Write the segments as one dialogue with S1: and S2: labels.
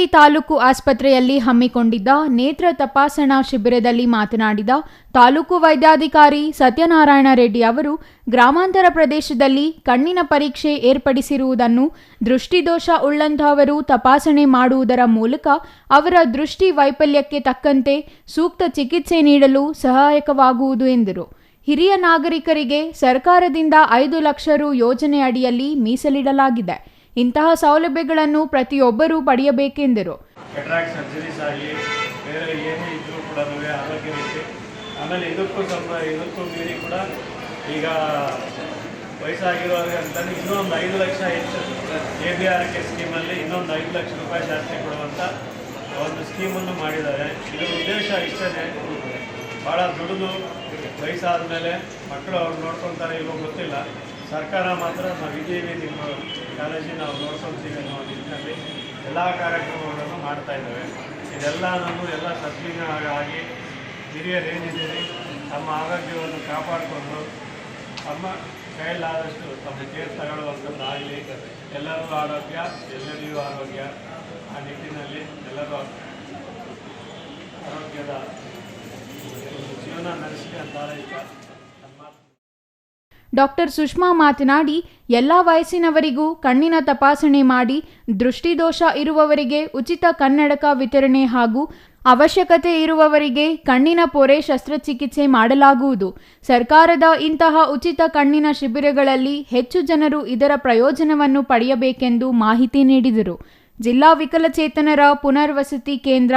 S1: ಹುಬ್ಬಳ್ಳಿ ತಾಲೂಕು ಆಸ್ಪತ್ರೆಯಲ್ಲಿ ಹಮ್ಮಿಕೊಂಡಿದ್ದ ನೇತ್ರ ತಪಾಸಣಾ ಶಿಬಿರದಲ್ಲಿ ಮಾತನಾಡಿದ ತಾಲೂಕು ವೈದ್ಯಾಧಿಕಾರಿ ಸತ್ಯನಾರಾಯಣ ರೆಡ್ಡಿ ಅವರು, ಗ್ರಾಮಾಂತರ ಪ್ರದೇಶದಲ್ಲಿ ಕಣ್ಣಿನ ಪರೀಕ್ಷೆ ಏರ್ಪಡಿಸಿರುವುದನ್ನು ದೃಷ್ಟಿದೋಷ ಉಳ್ಳಂತಹವರು ತಪಾಸಣೆ ಮಾಡುವುದರ ಮೂಲಕ ಅವರ ದೃಷ್ಟಿ ವೈಫಲ್ಯಕ್ಕೆ ತಕ್ಕಂತೆ ಸೂಕ್ತ ಚಿಕಿತ್ಸೆ ನೀಡಲು ಸಹಾಯಕವಾಗುವುದು ಎಂದರು. ಹಿರಿಯ ನಾಗರಿಕರಿಗೆ ಸರ್ಕಾರದಿಂದ ಐದು ಲಕ್ಷ ರು ಯೋಜನೆ ಅಡಿಯಲ್ಲಿ ಮೀಸಲಿಡಲಾಗಿದೆ. ಇಂತಹ ಸೌಲಭ್ಯಗಳನ್ನು ಪ್ರತಿಯೊಬ್ಬರೂ ಪಡೆಯಬೇಕೆಂದರು.
S2: ಆಮೇಲೆ ಇದಕ್ಕೂ ಸ್ವಲ್ಪ, ಇದಕ್ಕೂ ಮೀರಿ ಕೂಡ ಈಗ ವಯಸ್ಸಾಗಿರೋರಿಗೆ ಅಂತಲೇ ಇನ್ನೊಂದು ಐದು ಲಕ್ಷ ಹೆಚ್ಚು ಎ ಬಿ ಆರ್ ಕೆ ಸ್ಕೀಮಲ್ಲಿ ಇನ್ನೊಂದು ಐದು ಲಕ್ಷ ರೂಪಾಯಿ ಜಾಸ್ತಿ ಕೊಡುವಂಥ ಒಂದು ಸ್ಕೀಮನ್ನು ಮಾಡಿದ್ದಾರೆ. ಇದರ ಉದ್ದೇಶ ಇಷ್ಟೇ ಭಾಳ ದುಡಿದು ವಯಸ್ಸಾದ ಮೇಲೆ ಮಕ್ಕಳು ಅವ್ರು ನೋಡ್ಕೊತಾರೆ ಇವಾಗ ಗೊತ್ತಿಲ್ಲ. ಸರ್ಕಾರ ಮಾತ್ರ ನಾವು ಇದ್ದೀವಿ ನಿಮ್ಮ ಕಾಲೇಜಿನ ನಾವು ನೋಡ್ಕೊಳ್ತೀವಿ ಅನ್ನೋ ನಿಟ್ಟಿನಲ್ಲಿ ಎಲ್ಲ ಕಾರ್ಯಕ್ರಮಗಳನ್ನು ಮಾಡ್ತಾ ಇದ್ದೇವೆ. ಇದೆಲ್ಲ ನಾವು ಎಲ್ಲ ಸದ್ವಿನ ಆಗಿ ತಮ್ಮ ಆರೋಗ್ಯವನ್ನು ಕಾಪಾಡಿಕೊಂಡು, ತಮ್ಮ ಕೈಲಾದಷ್ಟು ತಮ್ಮ ಕೇರ್ ತಗೊಳ್ಳುವಂಥದ್ದಾಗಲಿ ಎಲ್ಲರೂ ಆರೋಗ್ಯ, ಎಲ್ಲರಿಗೂ ಆರೋಗ್ಯ. ಆ ನಿಟ್ಟಿನಲ್ಲಿ ಎಲ್ಲರೂ ಆರೋಗ್ಯದ ಜೀವನ ನಡೆಸಲಿ ಅಂತ
S1: ಡಾಕ್ಟರ್ ಸುಷ್ಮಾ ಮಾತನಾಡಿ, ಎಲ್ಲ ವಯಸ್ಸಿನವರಿಗೂ ಕಣ್ಣಿನ ತಪಾಸಣೆ ಮಾಡಿ, ದೃಷ್ಟಿದೋಷ ಇರುವವರಿಗೆ ಉಚಿತ ಕನ್ನಡಕ ವಿತರಣೆ ಹಾಗೂ ಅವಶ್ಯಕತೆ ಇರುವವರಿಗೆ ಕಣ್ಣಿನ ಪೊರೆ ಶಸ್ತ್ರಚಿಕಿತ್ಸೆ ಮಾಡಲಾಗುವುದು. ಸರ್ಕಾರದ ಇಂತಹ ಉಚಿತ ಕಣ್ಣಿನ ಶಿಬಿರಗಳಲ್ಲಿ ಹೆಚ್ಚು ಜನರು ಇದರ ಪ್ರಯೋಜನವನ್ನು ಪಡೆಯಬೇಕೆಂದು ಮಾಹಿತಿ ನೀಡಿದರು. ಜಿಲ್ಲಾ ವಿಕಲಚೇತನರ ಪುನರ್ವಸತಿ ಕೇಂದ್ರ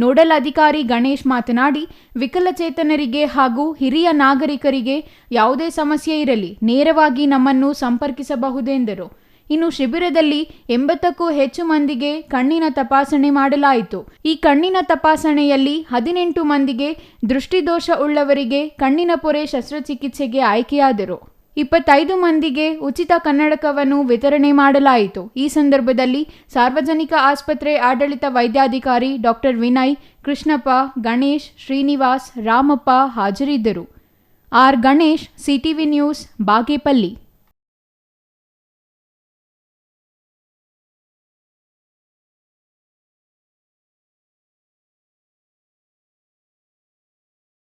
S1: ನೋಡಲ್ ಅಧಿಕಾರಿ ಗಣೇಶ್ ಮಾತನಾಡಿ, ವಿಕಲಚೇತನರಿಗೆ ಹಾಗೂ ಹಿರಿಯ ನಾಗರಿಕರಿಗೆ ಯಾವುದೇ ಸಮಸ್ಯೆ ಇರಲಿ, ನೇರವಾಗಿ ನಮ್ಮನ್ನು ಸಂಪರ್ಕಿಸಬಹುದೆಂದರು. ಇನ್ನು ಶಿಬಿರದಲ್ಲಿ ಎಂಬತ್ತಕ್ಕೂ ಹೆಚ್ಚು ಮಂದಿಗೆ ಕಣ್ಣಿನ ತಪಾಸಣೆ ಮಾಡಲಾಯಿತು. ಈ ಕಣ್ಣಿನ ತಪಾಸಣೆಯಲ್ಲಿ ಹದಿನೆಂಟು ಮಂದಿಗೆ ದೃಷ್ಟಿದೋಷ ಉಳ್ಳವರಿಗೆ ಕಣ್ಣಿನ ಪೊರೆ ಶಸ್ತ್ರಚಿಕಿತ್ಸೆಗೆ ಆಯ್ಕೆಯಾದರು. ಇಪ್ಪತ್ತೈದು ಮಂದಿಗೆ ಉಚಿತ ಕನ್ನಡಕವನ್ನು ವಿತರಣೆ ಮಾಡಲಾಯಿತು. ಈ ಸಂದರ್ಭದಲ್ಲಿ ಸಾರ್ವಜನಿಕ ಆಸ್ಪತ್ರೆ ಆಡಳಿತ ವೈದ್ಯಾಧಿಕಾರಿ ಡಾಕ್ಟರ್ ವಿನಯ್, ಕೃಷ್ಣಪ್ಪ, ಗಣೇಶ್, ಶ್ರೀನಿವಾಸ್, ರಾಮಪ್ಪ ಹಾಜರಿದ್ದರು. R. Ganesh, CTV news, Bagepalli.